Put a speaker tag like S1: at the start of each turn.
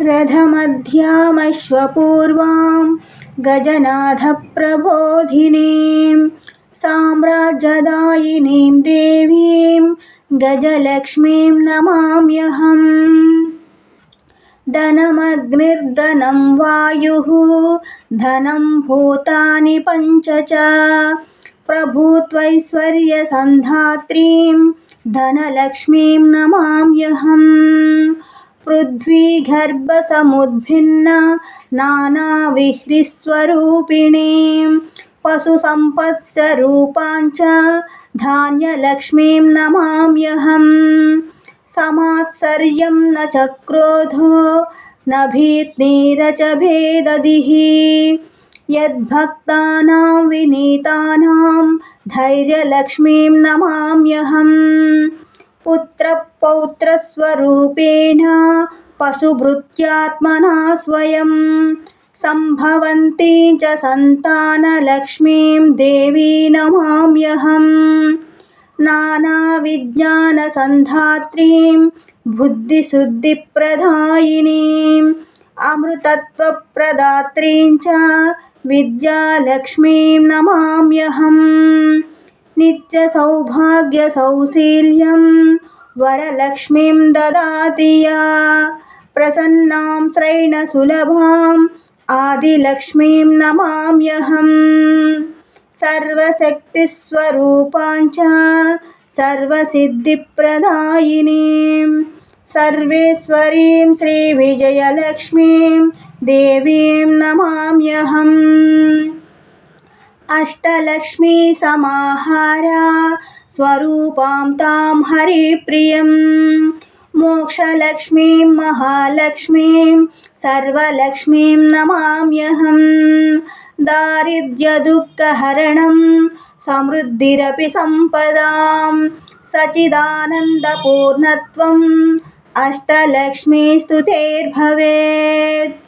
S1: रथमध्यामश्वपूर्वां गजनाथप्रबोधिनीं साम्राज्यदायिनीं देवीं गजलक्ष्मीं नमाम्यहम्। धनमग्निर्धनं वायुः धनं भूतानि पञ्च च प्रभुत्वैश्वर्यसन्धात्रीं धनलक्ष्मीं नमाम्यहम् पृथ्वीगर्भसमुद्भिन्ना नानाविह्रिस्वरूपिणीं पशुसम्पत्स्वरूपां च धान्यलक्ष्मीं नमाम्यहम्। समात्सर्यं न च क्रोधो न भीत्नीर च भेददिः यद्भक्तानां विनीतानां धैर्यलक्ष्मीं नमाम्यहम्। पुत्रपौत्रस्वरूपेण पशुभृत्यात्मना स्वयं सम्भवन्ती च सन्तानलक्ष्मीं देवी नमाम्यहम् नानाविज्ञानसन्धात्रीं बुद्धिशुद्धिप्रदायिनीम् अमृतत्वप्रदात्रीं च विद्यालक्ष्मीं नमाम्यहम् नित्यसौभाग्यसौशील्यं वरलक्ष्मीं ददाति या। प्रसन्नां श्रैणसुलभाम् आदिलक्ष्मीं नमाम्यहम् सर्वशक्तिस्वरूपां च सर्वसिद्धिप्रदायिनीं। सर्वेश्वरीं श्रीविजयलक्ष्मीं देवीं नमाम्यहम्। अष्टलक्ष्मीसमाहारा स्वरूपां तां हरिप्रियं मोक्षलक्ष्मीं महालक्ष्मीं सर्वलक्ष्मीं नमाम्यहम्। दारिद्र्यदुःखहरणं समृद्धिरपि सम्पदां सचिदानन्दपूर्णत्वम् अष्टलक्ष्मीस्तुतेर्भवेत्।